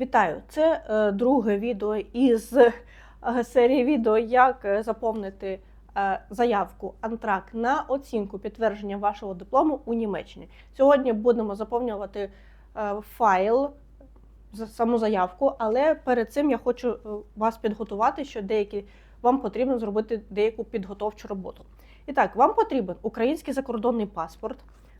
Вітаю! Це е, друге відео із е, серії відео, як е, заповнити заявку антрак на оцінку підтвердження вашого диплому у Німеччині. Сьогодні будемо заповнювати файл, саму заявку, але перед цим я хочу вас підготувати, що деякі вам потрібно зробити деяку підготовчу роботу. І так, вам потрібен український закордонний паспорт,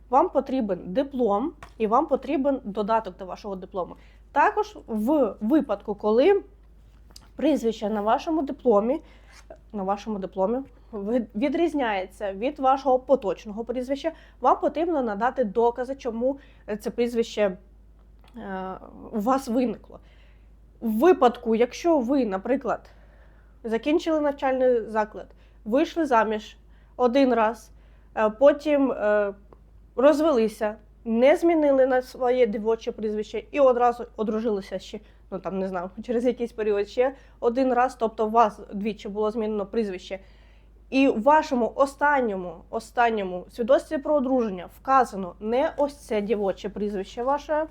вам потрібен диплом і вам потрібен додаток до вашого диплому. Також в випадку, коли прізвище на вашому дипломі, на вашому дипломі відрізняється від вашого поточного прізвища, вам потрібно надати докази, чому це прізвище е, у вас виникло. В випадку, якщо ви, наприклад, закінчили навчальний заклад, вийшли заміж один раз, е, потім е, розвелися, не змінили на своє дівоче прізвище і одразу одружилися ще, ну там не знаю, через якийсь період ще один раз, тобто у вас двічі було змінено прізвище. І в вашому останньому, останньому свідоцтві про одруження вказано не ось це дівоче прізвище ваше,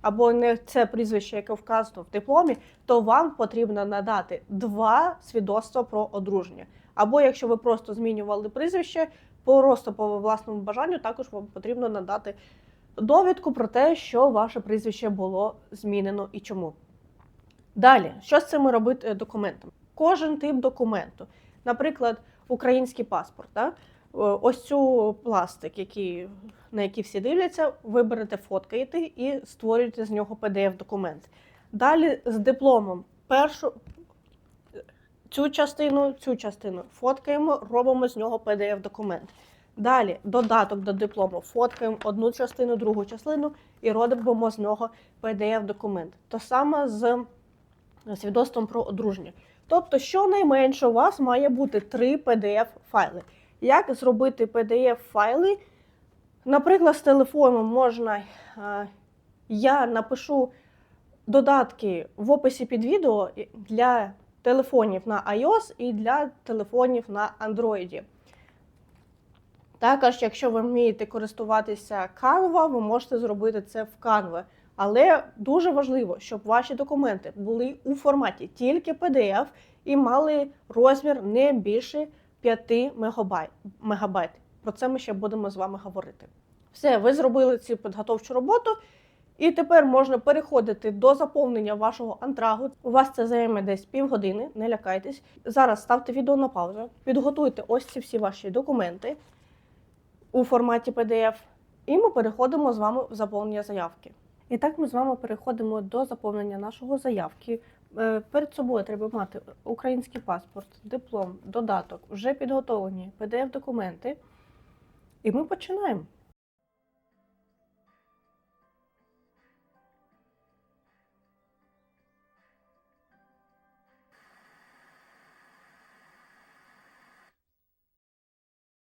або не це прізвище, яке вказано в дипломі, то вам потрібно надати два свідоцтва про одруження. Або якщо ви просто змінювали прізвище, просто по власному бажанню, також вам потрібно надати довідку про те, що ваше прізвище було змінено і чому. Далі, що з цими робити е, документами? Кожен тип документу, наприклад, український паспорт. Да? Е, Ось цю пластик, який, на який всі дивляться, ви берете, фоткаєте і створюєте з нього PDF-документ. Далі з дипломом першу цю частину, цю частину фоткаємо, робимо з нього PDF-документ. Далі додаток до диплому фоткаємо одну частину, другу частину і робимо з нього PDF-документ. То саме з свідоцтвом про одруження. Тобто, щонайменше у вас має бути три PDF-файли. Як зробити PDF-файли? Наприклад, з телефону можна. е, Я напишу додатки в описі під відео для телефонів на iOS і для телефонів на Android. Також, якщо ви вмієте користуватися Canva, ви можете зробити це в Canva. Але дуже важливо, щоб ваші документи були у форматі тільки PDF і мали розмір не більше 5 мегабайт. Про це ми ще будемо з вами говорити. Все, ви зробили цю підготовчу роботу, і тепер можна переходити до заповнення вашого антрагу. У вас це займе десь півгодини, не лякайтесь. Зараз ставте відео на паузу, підготуйте ось ці всі ваші документи у форматі PDF, і ми переходимо з вами в заповнення заявки. І так ми з вами переходимо до заповнення нашого заявки. Е, Перед собою треба мати український паспорт, диплом, додаток, вже підготовлені PDF-документи. І ми починаємо.